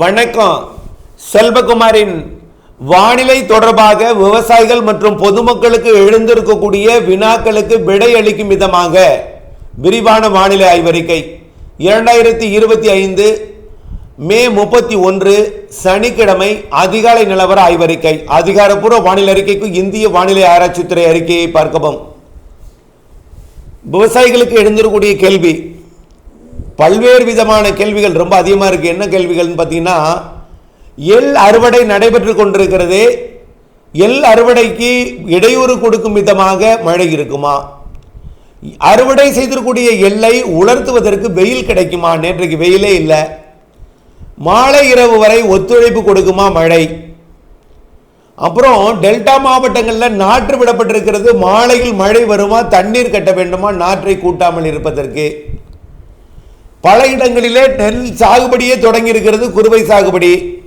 வணக்கம். செல்வகுமாரின் வானிலை தொடர்பாக விவசாயிகள் மற்றும் பொதுமக்களுக்கு எழுந்திருக்கக்கூடிய வினாக்களுக்கு விடை அளிக்கும் விதமாக விரிவான வானிலை ஆய்வறிக்கை. இரண்டாயிரத்தி இருபத்தி ஐந்து மே முப்பத்தி ஒன்று சனிக்கிழமை அதிகாலை நிலவர ஆய்வறிக்கை. அதிகாரப்பூர்வ வானிலை அறிக்கைக்கு இந்திய வானிலை ஆராய்ச்சித்துறை அறிக்கையை பார்க்கவும். விவசாயிகளுக்கு எழுந்திருக்கக்கூடிய கேள்வி பல்வேறு விதமான கேள்விகள் ரொம்ப அதிகமாக இருக்குது என்ன கேள்விகள்னு பார்த்தீங்கன்னா எள் அறுவடை நடைபெற்று கொண்டிருக்கிறது எள் அறுவடைக்கு இடையூறு கொடுக்கும் விதமாக மழை இருக்குமா? அறுவடை செய்திருக்கூடிய எல்லை உலர்த்துவதற்கு வெயில் கிடைக்குமா? நேற்றைக்கு வெயிலே இல்லை. மாலை இரவு வரை ஒத்துழைப்பு கொடுக்குமா மழை? அப்புறம் டெல்டா மாவட்டங்களில் நாற்று விடப்பட்டிருக்கிறது. மாலையில் மழை வருமா? தண்ணீர் கட்ட வேண்டுமா? நாற்றை கூட்டாமல் இருப்பதற்கு. பல இடங்களிலே நெல் சாகுபடியே தொடங்கி இருக்கிறது குறுவை சாகுபடி.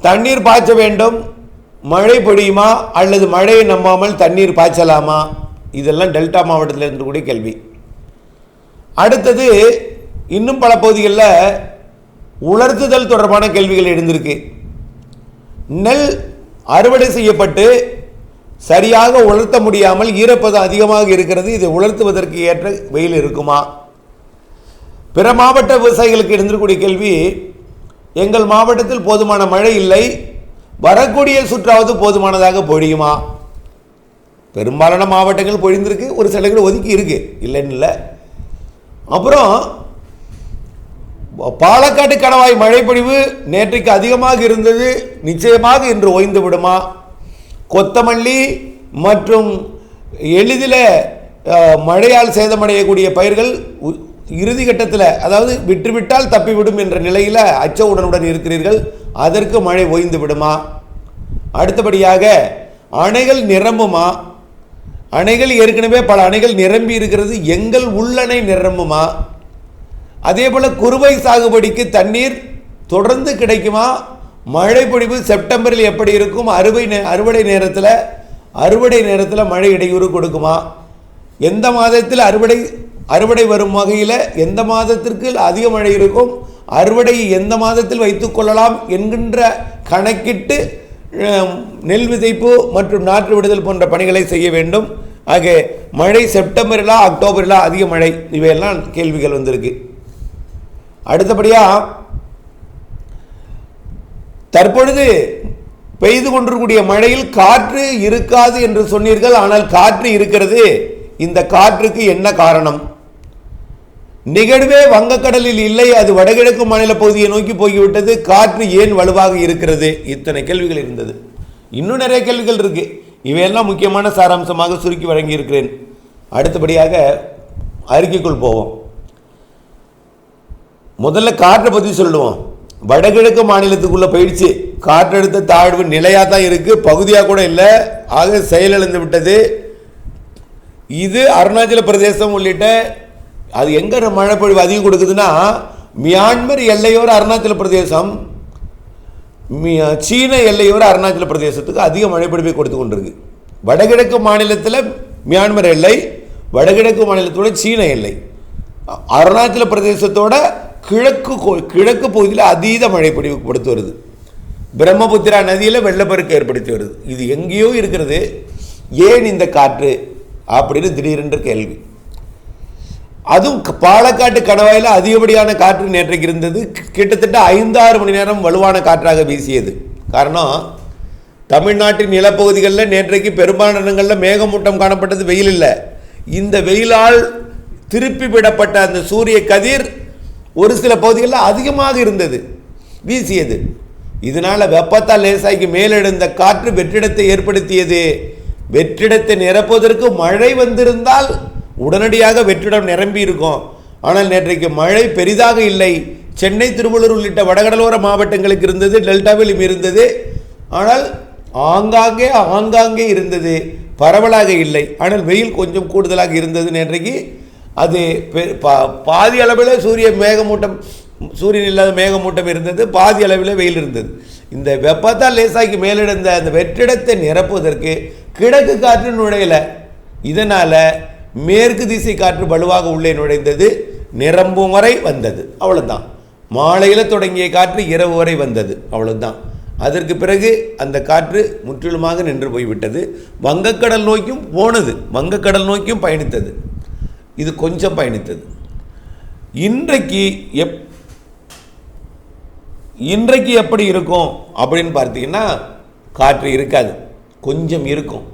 தண்ணீர் பாய்ச்ச வேண்டும். மழை பொழியுமா? அல்லது மழையை நம்பாமல் தண்ணீர் பாய்ச்சலாமா? இதெல்லாம் டெல்டா மாவட்டத்தில் இருக்கக்கூடிய கேள்வி. அடுத்தது இன்னும் பல பகுதிகளில் உலர்த்துதல் தொடர்பான கேள்விகள் எழுந்திருக்கு. நெல் அறுவடை செய்யப்பட்டு சரியாக உலர்த்த முடியாமல் ஈரப்பதம் அதிகமாக இருக்கிறது. இதை உலர்த்துவதற்கு ஏற்ற வெயில் இருக்குமா? பிற மாவட்ட விவசாயிகளுக்கு இருந்திருக்கூடிய கேள்வி எங்கள் மாவட்டத்தில் போதுமான மழை இல்லை வரக்கூடிய சுற்றாவது போதுமானதாக பொழியுமா? பெரும்பாலான மாவட்டங்கள் பொழிந்திருக்கு ஒரு சில இடங்கள் ஒதுக்கி இருக்கு இல்லைன்னு இல்லை. அப்புறம் பாலக்காட்டு கணவாய் மழைப்பொழிவு நேற்றைக்கு அதிகமாக இருந்தது நிச்சயமாக இன்று ஓய்ந்து விடுமா? கொத்தமல்லி மற்றும் எளிதில் மழையால் சேதமடையக்கூடிய பயிர்கள் உ- இறுதி கட்டத்தில் அதாவது விற்றுவிட்டால் தப்பிவிடும் என்ற நிலையில் அச்ச உடனுடன் இருக்கிறீர்கள். அதற்கு மழை ஓய்ந்து விடுமா? அடுத்தபடியாக அணைகள் நிரம்புமா? அணைகள் ஏற்கனவே பல அணைகள் நிரம்பி இருக்கிறது. எங்கள் உள்ளணை நிரம்புமா? அதே போல் குறுவை சாகுபடிக்கு தண்ணீர் தொடர்ந்து கிடைக்குமா? மழை பொழிவு செப்டம்பரில் எப்படி இருக்கும்? அறுவை நே அறுவடை நேரத்தில் அறுவடை நேரத்தில் மழை இடையூறு கொடுக்குமா? எந்த மாதத்தில் அறுவடை அறுவடை வரும் வகையில் எந்த மாதத்திற்கு அதிக மழை இருக்கும் அறுவடை எந்த மாதத்தில் வைத்துக்கொள்ளலாம் என்கின்ற கணக்கிட்டு நெல் விதைப்பு மற்றும் நாற்று விடுதல் போன்ற பணிகளை செய்ய வேண்டும். ஆக மழை செப்டம்பரிலா அக்டோபரிலா அதிக மழை இவையெல்லாம் கேள்விகள் வந்திருக்கு. அடுத்தபடியாக தற்பொழுது பெய்து கொண்டிருக்கூடிய மழையில் காற்று இருக்காது என்று சொன்னீர்கள் ஆனால் காற்று இருக்கிறது. இந்த காற்றுக்கு என்ன காரணம்? நிகழ்வே வங்கக்கடலில் இல்லை அது வடகிழக்கு மாநில பகுதியை நோக்கி போய்விட்டது. காற்று ஏன் வலுவாக இருக்கிறது? இத்தனை கேள்விகள் இருந்தது. இன்னும் நிறைய கேள்விகள் இருக்கு. இவையெல்லாம் முக்கியமான சாராம்சமாக சுருக்கி வழங்கி இருக்கிறேன் அடுத்தபடியாக அறிக்கைக்குள் போவோம். முதல்ல காற்றை பற்றி சொல்லுவோம். வடகிழக்கு மாநிலத்துக்குள்ள போயிடுச்சு. காற்றழுத்த தாழ்வு நிலையாக தான் இருக்கு. பகுதியாக கூட இல்லை. ஆக செயலிழந்து விட்டது. இது அருணாச்சல பிரதேசம் உள்ளிட்ட அது எங்கே மழை பொழிவு அதிகம் கொடுக்குதுன்னா மியான்மர் எல்லையோர அருணாச்சல பிரதேசம் சீன எல்லையோர அருணாச்சல பிரதேசத்துக்கு அதிக மழைப்பொழிவை கொடுத்து கொண்டிருக்கு. வடகிழக்கு மாநிலத்தில் மியான்மர் எல்லை வடகிழக்கு மாநிலத்தோட சீன எல்லை. அருணாச்சல பிரதேசத்தோட கிழக்கு கிழக்கு பகுதியில் அதீத மழைப்பொழிவு கொடுத்து வருது. பிரம்மபுத்திரா நதியில் வெள்ளப்பெருக்கு ஏற்படுத்தி வருது. இது எங்கேயோ இருக்கிறது. ஏன் இந்த காற்று? அப்படின்னு திடீரென்று கேள்வி. அதுவும் பாலக்காட்டு கணவாயில் அதிகப்படியான காற்று நேற்றைக்கு இருந்தது. கிட்டத்தட்ட ஐந்தாறு மணி நேரம் வலுவான காற்றாக வீசியது. காரணம் தமிழ்நாட்டின் நிலப்பகுதிகளில் நேற்றைக்கு பெரும்பாலான இடங்களில் மேகமூட்டம் காணப்பட்டது வெயில் இல்லை. இந்த வெயிலால் திருப்பி விடப்பட்ட அந்த சூரிய கதிர் ஒரு சில பகுதிகளில் அதிகமாக இருந்தது வீசியது. இதனால் வெப்பத்தால் லேசாய்க்கு மேலெழுந்த காற்று வெற்றிடத்தை ஏற்படுத்தியது. வெற்றிடத்தை நிரப்புவதற்கு மழை வந்திருந்தால் உடனடியாக வெற்றிடம் நிரம்பி இருக்கும். ஆனால் நேற்றைக்கு மழை பெரிதாக இல்லை. சென்னை திருவள்ளூர் உள்ளிட்ட வடகடலோர மாவட்டங்களுக்கு இருந்தது டெல்டாவிலும் இருந்தது. ஆனால் ஆங்காங்கே ஆங்காங்கே இருந்தது. பரவலாக இல்லை. ஆனால் வெயில் கொஞ்சம் கூடுதலாக இருந்தது நேற்றைக்கு. அது பெ- பா- பாதி அளவில் சூரிய மேகமூட்டம் சூரியன் இல்லாத மேகமூட்டம் இருந்தது. பாதி அளவில் வெயில் இருந்தது. இந்த வெப்பத்தால் லேசாக்கி மேலிடந்த அந்த வெற்றிடத்தை நிரப்புவதற்கு கிழக்கு காற்று நுழையலை. இதனால் மேற்கு திசை காற்று வலுவாக உள்ளே நுழைந்தது. நிரம்பும் வரை வந்தது. அவ்வளோதான் மாலையில் தொடங்கிய காற்று இரவு வரை வந்தது. அவ்வளோதான் அதற்கு பிறகு அந்த காற்று முற்றிலுமாக நின்று போய்விட்டது. வங்கக்கடல் நோக்கியும் போனது. வங்கக்கடல் நோக்கியும் பயணித்தது. இது கொஞ்சம் பயணித்தது. இன்றைக்கு எப் இன்றைக்கு எப்படி இருக்கும் அப்படின்னு பார்த்தீங்கன்னா காற்று இருக்காது. கொஞ்சம் இருக்கும்.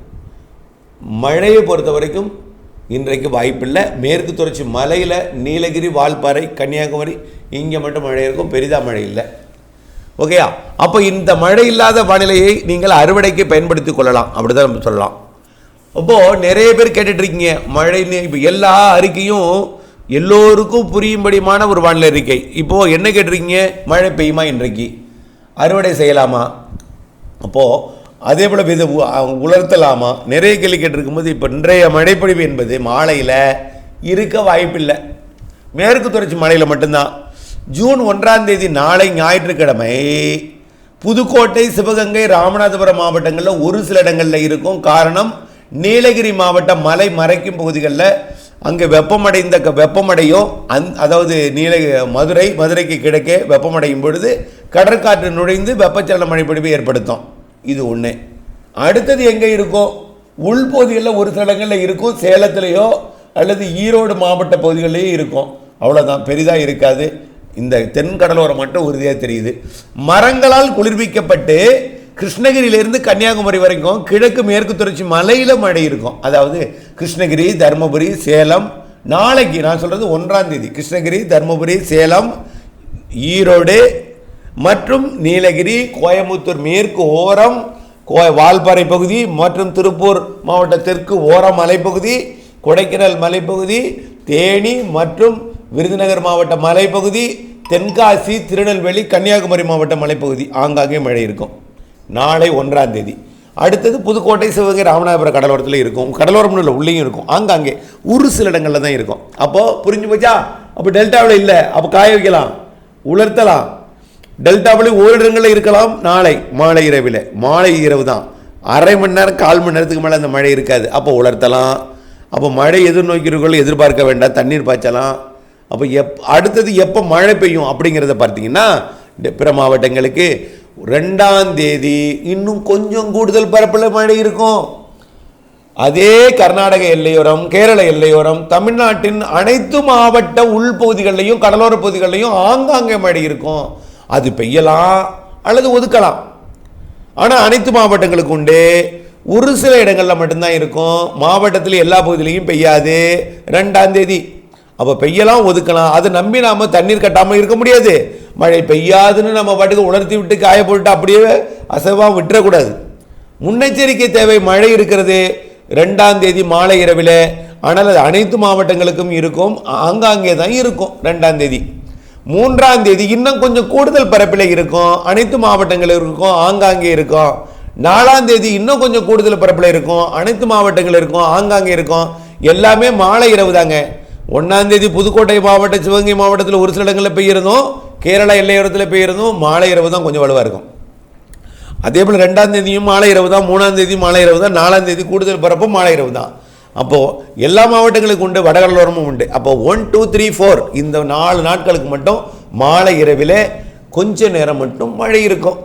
மழையை பொறுத்த வரைக்கும் இன்றைக்கு வாய்ப்பில்லை. மேற்கு தொடர்ச்சி மலையில் நீலகிரி வால்பாறை கன்னியாகுமரி இங்கே மட்டும் மழை இருக்கும் பெரிதாக மழை இல்லை. ஓகேயா அப்போ இந்த மழை இல்லாத வானிலையை நீங்கள் அறுவடைக்கு பயன்படுத்தி கொள்ளலாம். அப்படிதான் நம்ம சொல்லலாம். அப்போது நிறைய பேர் கேட்டுட்ருக்கீங்க மழைன்னு. மழை இப்போ எல்லா அறிக்கையும் எல்லோருக்கும் புரியும்படியுமான ஒரு வானிலை அறிக்கை. இப்போது என்ன கேட்டிருக்கீங்க? மழை பெய்யுமா இன்றைக்கு? அறுவடை செய்யலாமா? அப்போது அதே போல் வித உ- உலர்த்தலாமா? நிறைய கேள்வி கேட்டிருக்கும்போது இப்போ இன்றைய மழைப்பொழிவு என்பது மாலையில் இருக்க வாய்ப்பில்லை. மேற்கு தொடர்ச்சி மலையில் மட்டும்தான். ஜூன் ஒன்றாம் தேதி நாளை ஞாயிற்றுக்கிழமை புதுக்கோட்டை சிவகங்கை ராமநாதபுரம் மாவட்டங்களில் ஒரு சில இடங்களில் இருக்கும். காரணம் நீலகிரி மாவட்டம் மலை மறைக்கும் பகுதிகளில் அங்கே வெப்பமடைந்த க- வெப்பமடையும். அந் அதாவது நீல மதுரை மதுரைக்கு கிழக்கே வெப்பமடையும் பொழுது கடற்காற்று நுழைந்து வெப்பச்சலன மழைப்பொழிவை ஏற்படுத்தும். இது ஒன்று அடுத்தது எங்கே இருக்கும்? உள்பகுதிகளில் ஒரு சில இடங்களில் இருக்கும். சேலத்துலேயோ அல்லது ஈரோடு மாவட்ட பகுதிகளிலேயோ இருக்கும். அவ்வளோதான் பெரிதாக இருக்காது. இந்த தென் கடலோரம் மட்டும் உறுதியாக தெரியுது. மரங்களால் குளிர்விக்கப்பட்டு கிருஷ்ணகிரியிலிருந்து கன்னியாகுமரி வரைக்கும் கிழக்கு மேற்கு தொடர்ச்சி மலையில் மழை இருக்கும். அதாவது கிருஷ்ணகிரி தருமபுரி சேலம் நாளைக்கு நான் சொல்கிறது ஒன்றாம் தேதி. கிருஷ்ணகிரி தருமபுரி சேலம் ஈரோடு மற்றும் நீலகிரி கோயம்புத்தூர் மேற்கு ஓரம் கோ வால்பாறை பகுதி மற்றும் திருப்பூர் மாவட்ட தெற்கு ஓரம் மலைப்பகுதி கொடைக்கானல் மலைப்பகுதி தேனி மற்றும் விருதுநகர் மாவட்ட மலைப்பகுதி தென்காசி திருநெல்வேலி கன்னியாகுமரி மாவட்ட மலைப்பகுதி. ஆங்காங்கே மழை இருக்கும். நாளை ஒன்றாம் தேதி. அடுத்தது புதுக்கோட்டை சிவகங்கை ராமநாதபுரம் கடலோரத்தில் இருக்கும். கடலோரம் இல்லை உள்ளேயும் இருக்கும். ஆங்காங்கே ஒரு சில இடங்களில் தான் இருக்கும். அப்போது புரிஞ்சு போச்சா? அப்போ டெல்டாவில் இல்லை. அப்போ காய வைக்கலாம். உலர்த்தலாம். டெல்டாவிலையும் ஓரிடங்களில் இருக்கலாம். நாளை மாலை இரவில். மாலை இரவு தான் அரை மணி நேரம் கால் மணி நேரத்துக்கு மேலே அந்த மழை இருக்காது. அப்போ உலர்த்தலாம். அப்போ மழை எதிர்நோக்கிறவர்கள் எதிர்பார்க்க வேண்டாம். தண்ணீர் பாய்ச்சலாம். அப்போ எப் அடுத்தது எப்போ மழை பெய்யும் அப்படிங்கிறத பார்த்தீங்கன்னா பிற மாவட்டங்களுக்கு ரெண்டாம் தேதி இன்னும் கொஞ்சம் கூடுதல் பரப்பில் மழை இருக்கும். அதே கர்நாடக எல்லையோரம் கேரள எல்லையோரம் தமிழ்நாட்டின் அனைத்து மாவட்ட உள்பகுதிகளிலையும் கடலோர பகுதிகளிலையும் ஆங்காங்கே மழை இருக்கும். அது பெய்யலாம் அல்லது ஒதுக்கலாம். ஆனால் அனைத்து மாவட்டங்களுக்கு உண்டு ஒரு சில இடங்களில் மட்டும்தான் இருக்கும். மாவட்டத்தில் எல்லா பகுதியிலையும் பெய்யாது. ரெண்டாம் தேதி. அப்போ பெய்யலாம் ஒதுக்கலாம். அதை நம்பி நாம் தண்ணீர் கட்டாமல் இருக்க முடியாது. மழை பெய்யாதுன்னு நம்ம பாட்டுக்கு உணர்த்தி விட்டு காய போட்டு அப்படியே அசைவாக விட்டுறக்கூடாது. முன்னெச்சரிக்கை தேவை மழை இருக்கிறது. ரெண்டாம் தேதி மாலை இரவில். ஆனால் அது அனைத்து மாவட்டங்களுக்கும் இருக்கும். ஆங்காங்கே தான் இருக்கும். ரெண்டாம் தேதி. மூன்றாம் தேதி இன்னும் கொஞ்சம் கூடுதல் பரப்பில் இருக்கும். அனைத்து மாவட்டங்களில் இருக்கும் ஆங்காங்கே இருக்கும். நாலாம் தேதி இன்னும் கொஞ்சம் கூடுதல் பரப்பில் இருக்கும். அனைத்து மாவட்டங்கள் இருக்கும் ஆங்காங்கே இருக்கும். எல்லாமே மாலை இரவு தாங்க. ஒன்றாம் தேதி புதுக்கோட்டை மாவட்டம் சிவகங்கை மாவட்டத்தில் ஒரு சில இடங்களில் பெய்யிருந்தோம் கேரளா எல்லையோரத்தில் பெய்யிருந்தோம் மாலை இரவு தான் கொஞ்சம் வலுவாக இருக்கும். அதே போல் ரெண்டாம் தேதியும் மாலை இரவு தான் மூணாம் தேதி மாலை இரவு தான் நாலாம் தேதி கூடுதல் பரப்பும் மாலை இரவு தான். அப்போது எல்லா மாவட்டங்களுக்கும் உண்டு வடகடலோரமும் உண்டு. அப்போது ஒன் டூ த்ரீ ஃபோர் இந்த நாலு நாட்களுக்கு மட்டும் மாலை இரவில் கொஞ்ச நேரம் மட்டும் மழை இருக்கும்.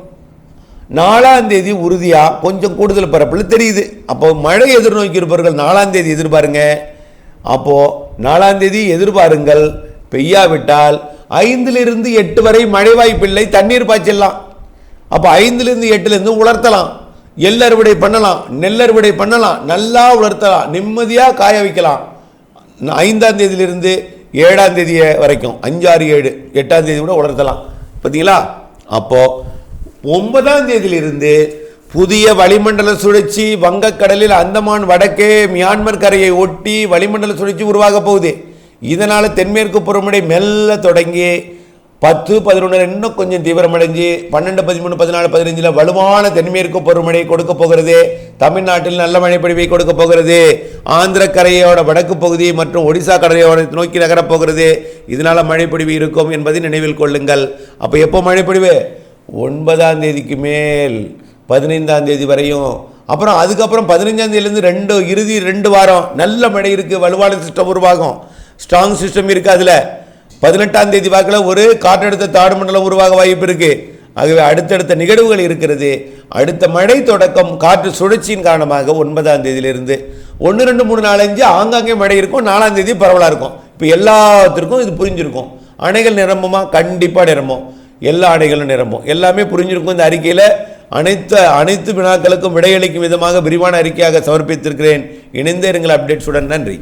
நாலாம் தேதி உறுதியாக கொஞ்சம் கூடுதல் பரப்பில் தெரியுது. அப்போ மழை எதிர்நோக்கியிருப்பவர்கள் நாலாம் தேதி எதிர்பாருங்க. அப்போது நாலாம் தேதி எதிர்பாருங்கள். பெய்யாவிட்டால் ஐந்திலிருந்து எட்டு வரை மழை வாய்ப்பில்லை தண்ணீர் பாய்ச்சிடலாம் அப்போ ஐந்துலேருந்து எட்டுலேருந்து உலர்த்தலாம். எள் அறுவடை பண்ணலாம் நெல் அறுவடை பண்ணலாம் நல்லா உலர்த்தலாம் நிம்மதியாக காய வைக்கலாம். ஐந்தாம் தேதியிலிருந்து ஏழாம் தேதி வரைக்கும் அஞ்சாறு ஏழு எட்டாம் தேதி கூட உலர்த்தலாம். பார்த்தீங்களா அப்போது ஒன்பதாம் தேதியிலிருந்து புதிய வளிமண்டல சுழற்சி வங்கக்கடலில் அந்தமான் வடக்கே மியான்மர் கரையை ஒட்டி வளிமண்டல சுழற்சி உருவாக போகுது. இதனால் தென்மேற்கு புறமடை மெல்ல தொடங்கி பத்து பதினொன்று இன்னும் கொஞ்சம் தீவிரமடைஞ்சு பன்னெண்டு பதிமூணு பதினாலு பதினஞ்சில் வலுவான தென்மேற்கு பருவமழை கொடுக்க போகிறது. தமிழ்நாட்டில் நல்ல மழைப்பொழிவை கொடுக்க போகிறது. ஆந்திர கரையோட வடக்கு பகுதி மற்றும் ஒடிசா கரையோட நோக்கி நகரப் போகிறது. இதனால் மழைப்பொழிவு இருக்கும் என்பதை நினைவில் கொள்ளுங்கள். அப்போ எப்போ மழைப்பொழிவு ஒன்பதாம் தேதிக்கு மேல் பதினைந்தாம் தேதி வரையும். அப்புறம் அதுக்கப்புறம் பதினஞ்சாம் தேதியிலேருந்து ரெண்டு இறுதி ரெண்டு வாரம் நல்ல மழை இருக்குது வலுவான சிஸ்டம் உருவாகும். ஸ்ட்ராங் சிஸ்டம் இருக்குது அதில். பதினெட்டாம் தேதி வாக்கில் ஒரு காற்றழுத்த தாடு மண்டலம் உருவாக வாய்ப்பு இருக்கு. ஆகவே அடுத்தடுத்த நிகழ்வுகள் இருக்கிறது. அடுத்த மழை தொடக்கம் காற்று சுழற்சியின் காரணமாக ஒன்பதாம் தேதியிலிருந்து. ஒன்று ரெண்டு மூணு நாலஞ்சு ஆங்காங்கே மழை இருக்கும். நாலாம் தேதி பரவலாக இருக்கும். இப்போ எல்லாத்திற்கும் இது புரிஞ்சிருக்கும். அணைகள் நிரம்புமா? கண்டிப்பாக நிரம்பும். எல்லா அணைகளும் நிரம்பும். எல்லாமே புரிஞ்சிருக்கும் இந்த அறிக்கையில். அனைத்து அனைத்து வினாக்களுக்கும் விடையளிக்கும் விதமாக விரிவான அறிக்கையாக சமர்ப்பித்திருக்கிறேன். இணைந்தே இருங்கள் அப்டேட்ஸுடன். நன்றி.